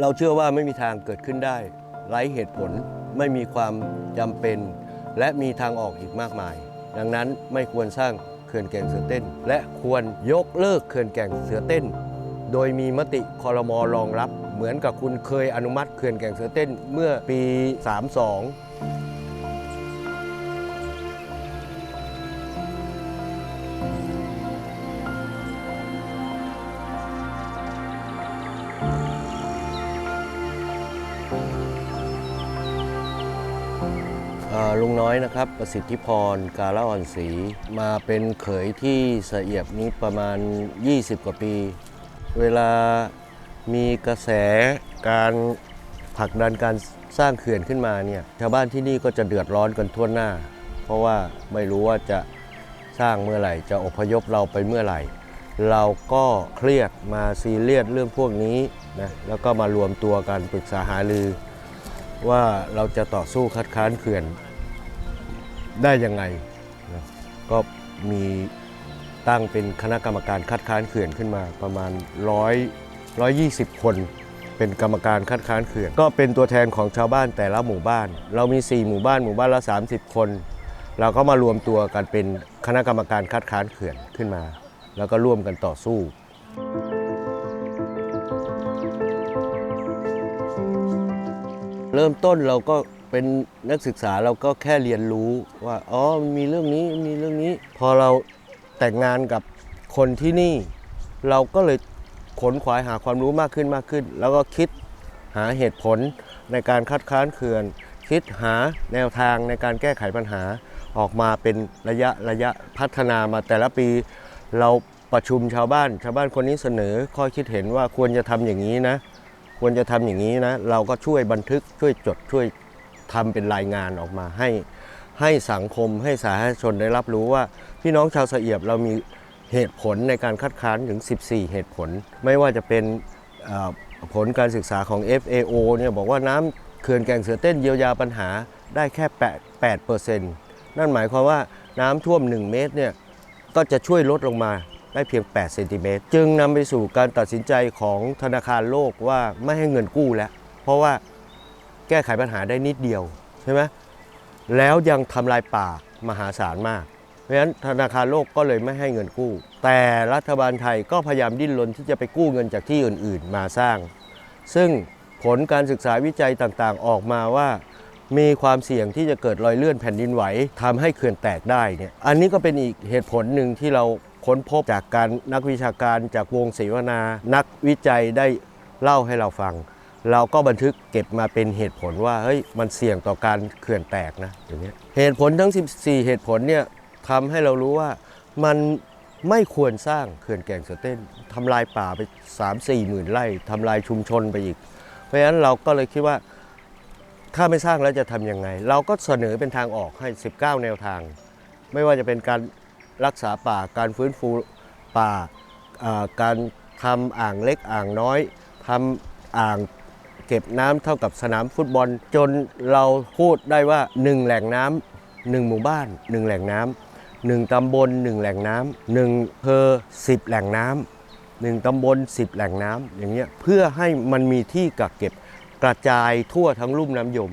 เราเชื่อว่าไม่มีทางเกิดขึ้นได้ไร้เหตุผลไม่มีความจำเป็น และมีทางออกอีกมากมาย ดังนั้นไม่ควรสร้างเขื่อนแก่งเสือเต้น และควรยกเลิกเขื่อนแก่งเสือเต้น โดยมีมติคอรมอรองรับ เหมือนกับคุณเคยอนุมัติเขื่อนแก่งเสือเต้นเมื่อปี 32 ลุงน้อยนะครับ ประสิทธิพรกาละอ่อนศรีมาเป็นเขยที่เสียบนี้ประมาณ 20 กว่าปี เวลามีกระแสการผลักดันการสร้างเขื่อนขึ้นมาเนี่ยชาวบ้านที่นี่ก็จะเดือดร้อนกันทั่วหน้า เพราะว่าไม่รู้ว่าจะสร้างเมื่อไหร่ จะอพยพเราไปเมื่อไหร่ เราก็เครียดมาซีเรียสเรื่องพวกนี้นะแล้วก็มารวมตัวกันปรึกษาหารือว่าเราจะต่อสู้คัดค้านเขื่อน ได้ยังไงนะก็มีตั้งเป็นคณะกรรมการคัดค้านเขื่อนขึ้นมาประมาณร้อยร้อยยี่สิบคน เป็นกรรมการคัดค้านเขื่อน ก็เป็นตัวแทนของชาวบ้านแต่ละหมู่บ้าน เรามี 4 หมู่บ้านหมู่บ้านละ 30 คน เราก็มารวมตัวกันเป็นคณะกรรมการคัดค้านเขื่อนขึ้นมา แล้วก็ร่วมกันต่อสู้เริ่มต้นเราก็ เป็นนักศึกษาเราก็แค่เรียนรู้ว่าอ๋อมันมีเรื่องนี้มีเรื่องนี้ พอเราแต่งงานกับคนที่นี่ เราก็เลยขนขวายหาความรู้มากขึ้นมากขึ้น แล้วก็คิดหาเหตุผลในการคัดค้านเขื่อน คิดหาแนวทางในการแก้ไขปัญหาออกมาเป็นระยะระยะพัฒนามาแต่ละปี เราประชุมชาวบ้าน ชาวบ้านคนนี้เสนอข้อคิดเห็นว่าควรจะทำอย่างนี้นะ ควรจะทำอย่างนี้นะ เราก็ช่วยบันทึกช่วยจดช่วย ทำเป็นรายงานออกมาให้ให้สังคมให้สาธารณชนได้รับรู้ว่า พี่น้องชาวสเอียบเรามีเหตุผลในการคัดค้านถึง 14 เหตุผล ไม่ว่าจะเป็นผลการศึกษาของ FAO เนี่ยบอกว่าน้ำเขื่อนแก่งเสือเต้นเยียวยาปัญหาได้แค่8 8%นั่นหมายความว่าน้ำท่วม 1 เมตรเนี่ยก็จะช่วยลดลงมาได้เพียง8เซนติเมตรจึงนำไปสู่การตัดสินใจของธนาคารโลกว่าไม่ให้เงินกู้แล้ว เพราะว่า แก้ไขปัญหาได้นิดเดียวใช่ไหมแล้วยังทำลายป่ามหาศาลมาก เพราะฉะนั้นธนาคารโลกก็เลยไม่ให้เงินกู้ แต่รัฐบาลไทยก็พยายามดิ้นรนที่จะไปกู้เงินจากที่อื่น ๆ มาสร้าง ซึ่งผลการศึกษาวิจัยต่างๆ ออกมาว่า มีความเสี่ยงที่จะเกิดรอยเลื่อนแผ่นดินไหวทำให้เขื่อนแตกได้เนี่ยอันนี้ก็เป็นอีกเหตุผลหนึ่งที่เราค้นพบจากการนักวิชาการจากวงเสวนา นักวิจัยได้เล่าให้เราฟัง เราก็บันทึกเก็บมาเป็นเหตุผลว่าเฮ้ยมันเสี่ยงต่อการเขื่อนแตกนะอย่างเงี้ยเหตุผลทั้ง 14 เหตุผลเนี่ยทำให้เรารู้ว่ามันไม่ควรสร้างเขื่อนแก่งเสือเต้นทำลายป่าไป 3-4หมื่นไร่ทำลายชุมชนไปอีก เพราะฉะนั้นเราก็เลยคิดว่าถ้าไม่สร้างแล้วจะทำยังไง เราก็เสนอเป็นทางออกให้ 19 แนวทาง ไม่ว่าจะเป็นการรักษาป่าการฟื้นฟูป่าอ่าการทำอ่างเล็กอ่างน้อยทำอ่าง เก็บน้ำเท่ากับสนามฟุตบอล จนเราพูดได้ว่า 1 แหล่งน้ำหนึ่งหมู่บ้าน 1 แหล่งน้ำหนึ่งตำบล 1 แหล่งน้ำหนึ่งอำเพอ10 แหล่งน้ำหนึ่งตำบล 10 แหล่งน้ำอย่างเงี้ยเพื่อให้มันมีที่กักเก็บกระจายทั่วทั้งลุ่มน้ำยม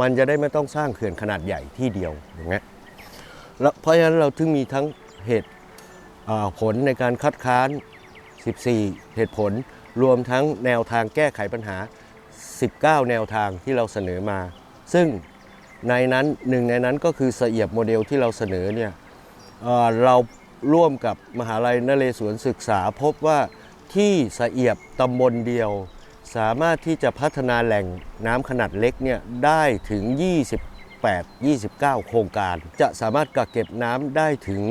มันจะได้ไม่ต้องสร้างเขื่อนขนาดใหญ่ที่เดียวอย่างเงี้ยแล้วเพราะฉะนั้นเราถึงมีทั้งเหตุผลในการคัดค้าน 14 เหตุผลรวมทั้งแนวทางแก้ไขปัญหา 19 แนวทางที่เราเสนอมา ซึ่งในนั้นหนึ่งในนั้นก็คือเสเอียบโมเดลที่เราเสนอเนี่ยเเราร่วมกับมหาลัยนเรศวรศึกษาพบว่าที่เสเอียบตำบลเดียว สามารถที่จะพัฒนาแหล่งน้ำขนาดเล็กเนี่ยได้ถึง 28 29 โครงการ จะสามารถกักเก็บน้ำได้ถึง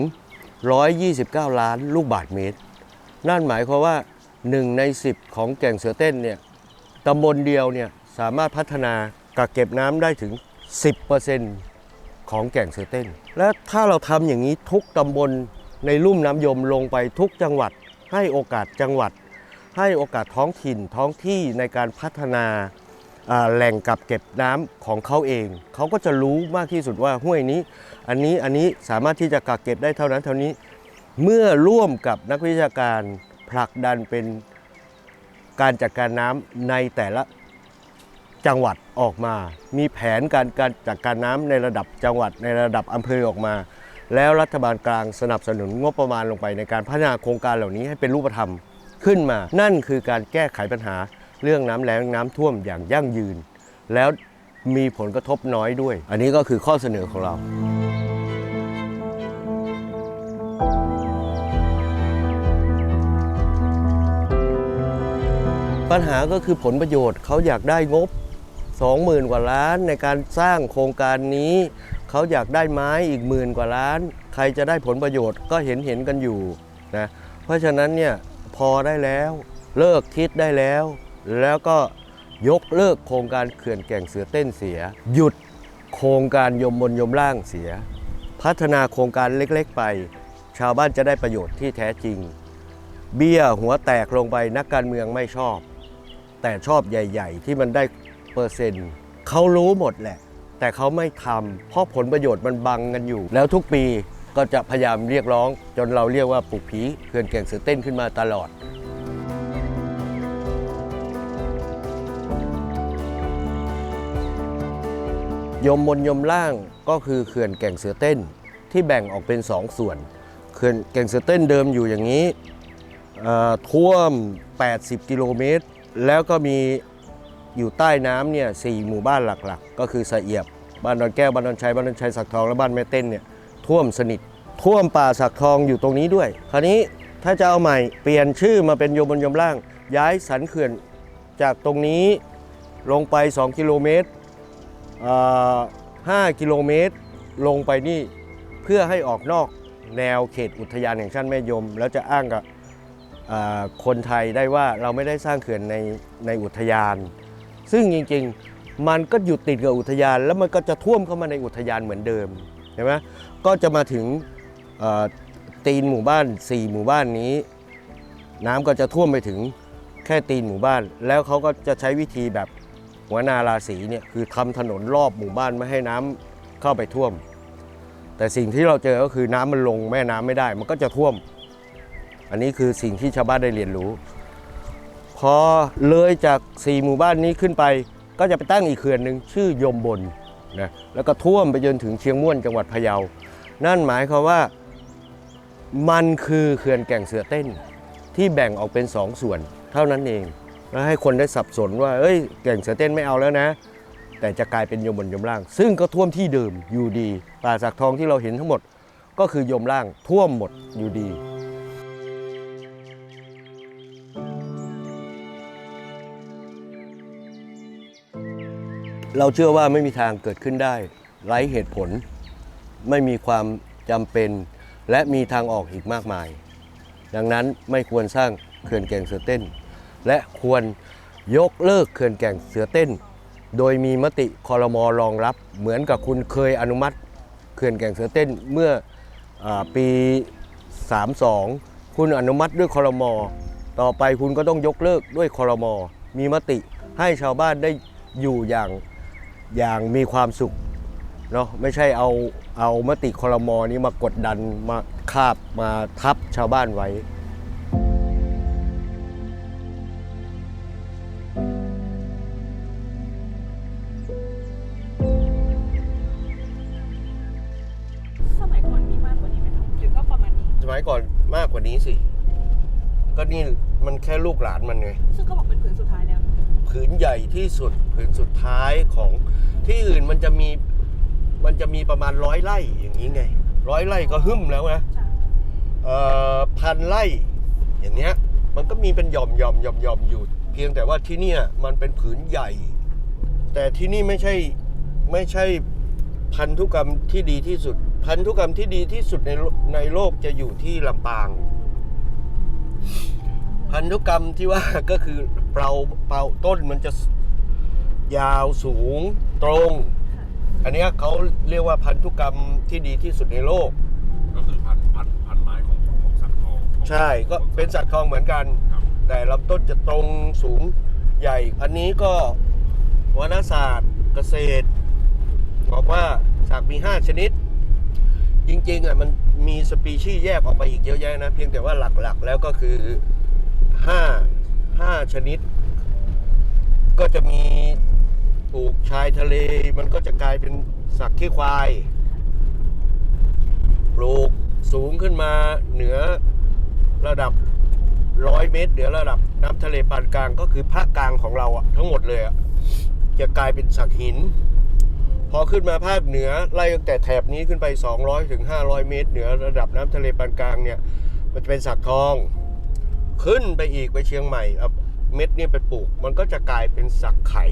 129 ล้านลูกบาศก์เมตร นั่นหมายความว่า 1 ใน 10 ของแก่งเสือเต้นเนี่ย ตำบลเดียวเนี่ยสามารถพัฒนากักเก็บน้ำได้ถึง 10%ของแก่งเสือเต้น และถ้าเราทำอย่างนี้ทุกตำบลในลุ่มน้ำยมลงไปทุกจังหวัด ให้โอกาสจังหวัด ให้โอกาสท้องถิ่นท้องที่ในการพัฒนาอ่าแหล่งกักเก็บน้ำของเขาเอง เขาก็จะรู้มากที่สุดว่าห้วยนี้ อันนี้อันนี้สามารถที่จะกักเก็บได้เท่านั้นเท่านี้ เมื่อร่วมกับนักวิชาการผลักดันเป็น การจัดการน้ำในแต่ละจังหวัดออกมา มีแผนการการจัดการน้ำในระดับจังหวัดในระดับอำเภอออกมา แล้วรัฐบาลกลางสนับสนุนงบประมาณลงไปในการพัฒนาโครงการเหล่านี้ให้เป็นรูปธรรมขึ้นมา นั่นคือการแก้ไขปัญหาเรื่องน้ำแล้งน้ำท่วมอย่างยั่งยืน แล้วมีผลกระทบน้อยด้วย อันนี้ก็คือข้อเสนอของเรา ปัญหาก็คือผลประโยชน์เขาอยากได้งบ 20,000 กว่าล้านในการสร้างโครงการนี้เขาอยากได้ไม้อีกหมื่นกว่าล้าน ใครจะได้ผลประโยชน์ก็เห็นเห็นกันอยู่นะเพราะฉะนั้นเนี่ยพอได้แล้วเลิกคิดได้แล้ว แล้วก็ยกเลิกโครงการเขื่อนแก่งเสือเต้นเสีย หยุดโครงการยมบนยมล่างเสีย พัฒนาโครงการเล็กๆไป ชาวบ้านจะได้ประโยชน์ที่แท้จริง เบี้ยหัวแตกลงไปนักการเมืองไม่ชอบ แต่ชอบใหญ่ ๆ ที่มันได้เปอร์เซ็นต์เขารู้หมดแหละ แต่เขาไม่ทำเพราะผลประโยชน์มันบังกันอยู่ แล้วทุกปีก็จะพยายามเรียกร้อง จนเราเรียกว่าปลุกผีเขื่อนแก่งเสือเต้นขึ้นมาตลอดยมบนยมล่างก็คือเขื่อนแก่งเสือเต้นที่แบ่งออกเป็นสองส่วนเขื่อนแก่งเสือเต้นเดิมอยู่อย่างนี้ท่วม 80 กิโลเมตร แล้วก็มีอยู่ใต้น้ำเนี่ยสี่หมู่บ้านหลักๆ ก็คือสะเอียบ บ้านดอนแก้ว บ้านดอนชัย บ้านดอนชัยสักทอง และบ้านแม่เต้นเนี่ยท่วมสนิท ท่วมป่าสักทองอยู่ตรงนี้ด้วย คราวนี้ถ้าจะเอาใหม่เปลี่ยนชื่อมาเป็นโยมบนยมล่าง ย้ายสันเขื่อนจากตรงนี้ลงไป 2 กิโลเมตรอ่อ5กิโลเมตรลงไปนี่เพื่อให้ออกนอกแนวเขตอุทยานแห่งชาติแม่ยม แล้วจะอ้างกับ คนไทยได้ว่าเราไม่ได้สร้างเขื่อนในในอุทยาน ซึ่งจริงๆมันก็อยู่ติดกับอุทยาน แล้วมันก็จะท่วมเข้ามาในอุทยานเหมือนเดิมเห็นไหมก็จะมาถึงตีนหมู่บ้าน 4 หมู่บ้านนี้ น้ำก็จะท่วมไปถึงแค่ตีนหมู่บ้าน แล้วเขาก็จะใช้วิธีแบบหัวนาราศีเนี่ยคือทำถนนรอบหมู่บ้านไม่ให้น้ำเข้าไปท่วม แต่สิ่งที่เราเจอก็คือน้ำมันลงแม่น้ำไม่ได้ มันก็จะท่วม อันนี้คือสิ่งที่ชาวบ้านได้เรียนรู้ พอเลยจากสี่หมู่บ้านนี้ขึ้นไป ก็จะไปตั้งอีกเขื่อนหนึ่งชื่อยมบนนะแล้วก็ท่วมไปจนถึงเชียงม่วนจังหวัดพะเยา นั่นหมายความว่ามันคือเขื่อนแก่งเสือเต้นที่แบ่งออกเป็นสองส่วนเท่านั้นเองแล้วให้คนได้สับสนว่าเอ้ยแก่งเสือเต้นไม่เอาแล้วนะ แต่จะกลายเป็นยมบนยมล่าง ซึ่งก็ท่วมที่เดิมอยู่ดีป่าสักทองที่เราเห็นทั้งหมด ก็คือยมล่างท่วมหมดอยู่ดี เราเชื่อว่าไม่มีทางเกิดขึ้นได้ไร้เหตุผล ไม่มีความจำเป็น และมีทางออกอีกมากมาย ดังนั้นไม่ควรสร้างเขื่อนแก่งเสือเต้น และควรยกเลิกเขื่อนแก่งเสือเต้น โดยมีมติคอรมอรองรับ เหมือนกับคุณเคยอนุมัติเขื่อนแก่งเสือเต้นเมื่ออาปี 32 คุณอนุมัติด้วยคอรมอต่อไปคุณก็ต้องยกเลิกด้วยคอรมอมีมติให้ชาวบ้านได้อยู่อย่าง อย่างมีความสุขเนาะไม่ใช่เอาเอามติคอรมอนี้มากดดันมาคาบมาทับชาวบ้านไว้ สมัยก่อนมีมากกว่านี้ไหมคะหรือก็ประมาณนี้ สมัยก่อนมากกว่านี้สิ ก็นี่มันแค่ลูกหลานมันไง ซึ่งก็บอกเป็นผืนสุดท้ายแล้ว ผืนใหญ่ที่สุดผืนสุดท้ายของที่อื่นมันจะมีมันจะมีประมาณร้อยไร่อย่างนี้ไงร้อยไร่ก็หึ่มแล้วนะใช่เอ่อพันไร่อย่างเนี้ยมันก็มีเป็นหย่อมหย่อมหย่อมหย่อมอยู่ เพียงแต่ว่าที่เนี่ยมันเป็นผืนใหญ่ แต่ที่นี่ไม่ใช่ไม่ใช่พันธุกรรมที่ดีที่สุด พันธุกรรมที่ดีที่สุดในโลในโลกจะอยู่ที่ลำปาง พันธุกรรมที่ว่าก็คือเปล่าเปล่าต้นมันจะยาวสูงตรง อันเนี้ยเขาเรียกว่าพันธุกรรมที่ดีที่สุดในโลก ก็คือพันพันพันไม้ของของสักทองของใช่ก็เป็นสัตว์คลองเหมือนกัน ครับแต่ลำต้นจะตรงสูงใหญ่ อันนี้ก็วรรณศาสตร์เกษตร บอกว่าสักมี 5 ชนิด จริงๆอะมันมีสปีชีส์แยกออกไปอีกเยอะแยะนะ เพียงแต่ว่าหลักๆ แล้วก็คือ 5 5 ชนิด ก็จะมีปลูกชายทะเล มันก็จะกลายเป็นสักขี้ควาย ปลูกสูงขึ้นมาเหนือระดับร้อยเมตร เหนือระดับน้ำทะเลปานกลางก็คือภาคกลางของเราอะทั้งหมดเลยอะจะกลายเป็นสักหิน พอขึ้นมาภาคเหนือไล่ตั้งแต่แถบนี้ขึ้นไป 200ถึง500 เมตร เหนือระดับน้ำทะเลปานกลางเนี่ย มันจะเป็นสักทอง ขึ้นไปอีกไปเชียงใหม่เอาเม็ดนี่ไปปลูก มันก็จะกลายเป็นสักไข่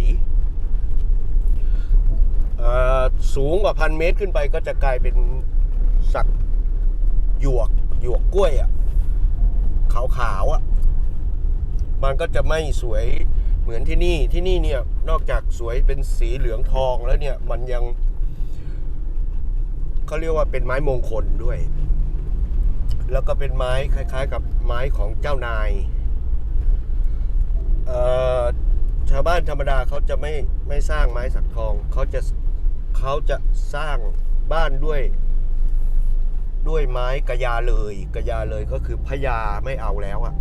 สูงกว่าพันเมตรขึ้นไปก็จะกลายเป็นสักหยวกหยวกกล้วยอะขาวๆอะมันก็จะไม่สวยเหมือนที่นี่ที่นี่เนี่ยนอกจากสวยเป็นสีเหลืองทองแล้วเนี่ย มันยังเขาเรียกว่าเป็นไม้มงคลด้วย แล้วก็เป็นไม้คล้าย ๆ กับไม้ของเจ้านายเอ่อชาวบ้านธรรมดาเขาจะไม่ไม่สร้างไม้สักทองเขาจะเขาจะสร้างบ้านด้วย ด้วยไม้กระยาเลยกระยาเลยก็คือพญาไม่เอาแล้วอะ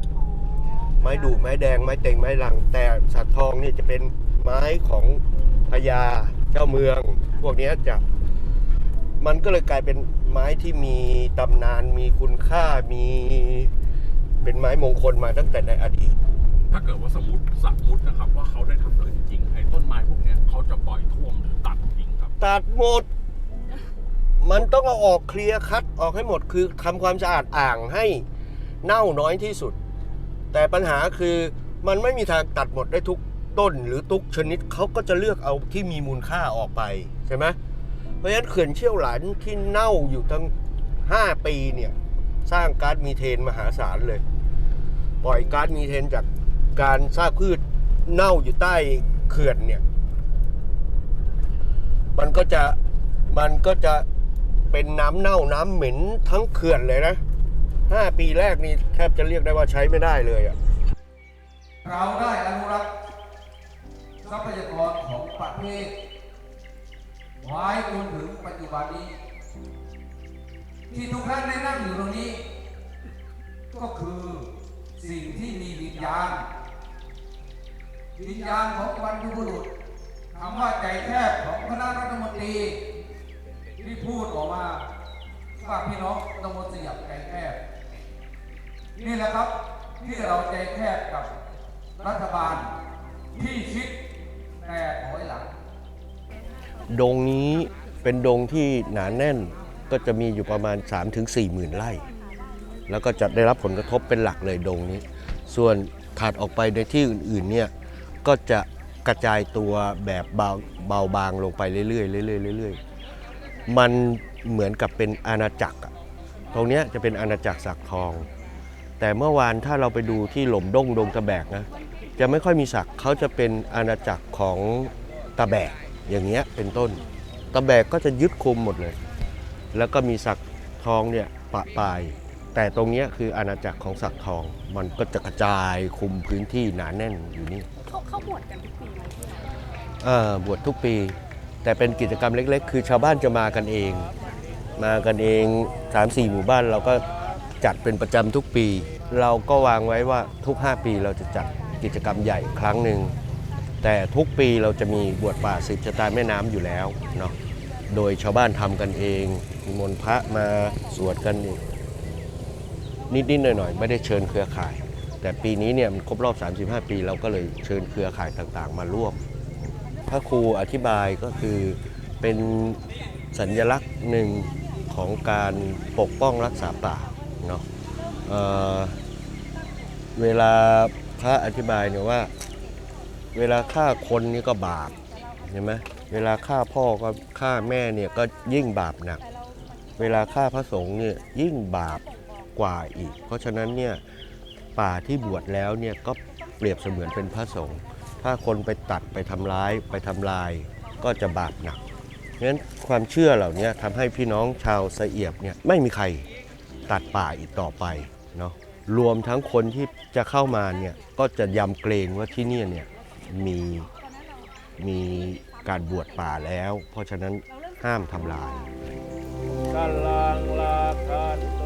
ไม้ดูไม้แดงไม้เต็งไม้ลัง แต่สักทองนี่จะเป็นไม้ของพญาเจ้าเมือง พวกเนี้ยจะมัน ก็เลยกลายเป็นไม้ที่มีตำนานมีคุณค่ามีเป็นไม้มงคลมาตั้งแต่ในอดีต ถ้าเกิดว่าสมมติสมมตินะครับ ว่าเขาได้ทำเลยจริงๆไอ้ต้นไม้พวกเนี้ยเขาจะปล่อยท่วมหรือตัดทิ้งครับตัดหมด มันต้องเอาออกเคลียร์คัดออกให้หมดคือทำความสะอาดอ่างให้เน่าน้อยที่สุด แต่ปัญหาคือมันไม่มีทางตัดหมดได้ทุกต้นหรือทุกชนิดเขาก็จะเลือกเอาที่มีมูลค่าออกไปใช่ไหม เพราะฉะนั้นเขื่อนเชี่ยวหลานที่เน่าอยู่ตั้ง 5 ปีเนี่ย สร้างก๊าซมีเทนมหาศาลเลย ปล่อยก๊าซมีเทนจากการสร้างพืชเน่าอยู่ใต้เขื่อนเนี่ย มันก็จะมันก็จะเป็นน้ำเน่าน้ำเหม็นทั้งเขื่อนเลยนะห้าปีแรกนี่แทบจะเรียกได้ว่าใช้ไม่ได้เลยอะเราได้อนุรักษ์ทรัพยากรของประเทศ ไว้จนถึงปัจจุบันนี้ ที่ทุกท่านได้นั่งอยู่ตรงนี้ ก็คือสิ่งที่มีวิญญาณ วิญญาณของบรรพบุรุษคำว่าใจแคบของคณะรัฐมนตรีที่พูดออกมาว่าพี่น้องต้องมสยับใจแคบ นี่แหละครับที่เราใจแคบกับรัฐบาลที่คิด ดงนี้เป็นดงที่หนาแน่นก็จะมีอยู่ประมาณ3-4หมื่นไร่ แล้วก็จะได้รับผลกระทบเป็นหลักเลยดงนี้ ส่วนถัดออกไปในที่อื่นๆเนี่ยก็จะกระจายตัวแบบเบาเบาบางลงไปเรื่อยๆเรื่อยๆเรื่อยๆมันเหมือนกับเป็นอาณาจักรอะตรงนี้จะเป็นอาณาจักรสักทอง แต่เมื่อวานถ้าเราไปดูที่หล่มด้งดงตะแบกนะจะไม่ค่อยมีสักเขาจะเป็นอาณาจักรของตะแบก อย่างเงี้ยเป็นต้น ตะแบกก็จะยึดคุมหมดเลย แล้วก็มีสักทองเนี่ยปะปลาย แต่ตรงเนี้ยคืออาณาจักรของสักทอง มันก็จะกระจายคุมพื้นที่หนาแน่นอยู่นี่เขาเขาบวชกันทุกปีไหมที่ไหนเอ่อบวชทุกปี แต่เป็นกิจกรรมเล็ก ๆ คือชาวบ้านจะมากันเอง มากันเอง3 4หมู่บ้านเราก็จัดเป็นประจำทุกปี เราก็วางไว้ว่าทุก 5 ปีเราจะจัดกิจกรรมใหญ่ครั้งหนึ่ง แต่ทุกปีเราจะมีบวชป่าสืบชะตาแม่น้ำอยู่แล้วเนาะโดยชาวบ้านทำกันเองมีมนต์พระมาสวดกันนิดๆหน่อยๆ ไม่ได้เชิญเครือข่าย แต่ปีนี้เนี่ยมันครบรอบ 35 ปีเราก็เลยเชิญเครือข่ายต่างๆ มาร่วม พระครูอธิบายก็คือเป็นสัญลักษณ์หนึ่งของการปกป้องรักษาป่าเนาะเเวลาพระอธิบายเนี่ยว่า เวลาฆ่าคนนี่ก็บาปเห็นไหมเวลาฆ่าพ่อก็ฆ่าแม่เนี่ยก็ยิ่งบาปหนัก เวลาฆ่าพระสงฆ์เนี่ยยิ่งบาปกว่าอีก เพราะฉะนั้นเนี่ยป่าที่บวชแล้วเนี่ยก็เปรียบเสมือนเป็นพระสงฆ์ถ้าคนไปตัดไปทำร้ายไปทำลายก็จะบาปหนักงั้นความเชื่อเหล่านี้ทำให้พี่น้องชาวสะเอียบเนี่ยไม่มีใครตัดป่าอีกต่อไปเนาะรวมทั้งคนที่จะเข้ามาเนี่ยก็จะยำเกรงว่าที่นี่เนี่ย มีมีการบวชป่าแล้ว เพราะฉะนั้นห้ามทำลายกลังลากัน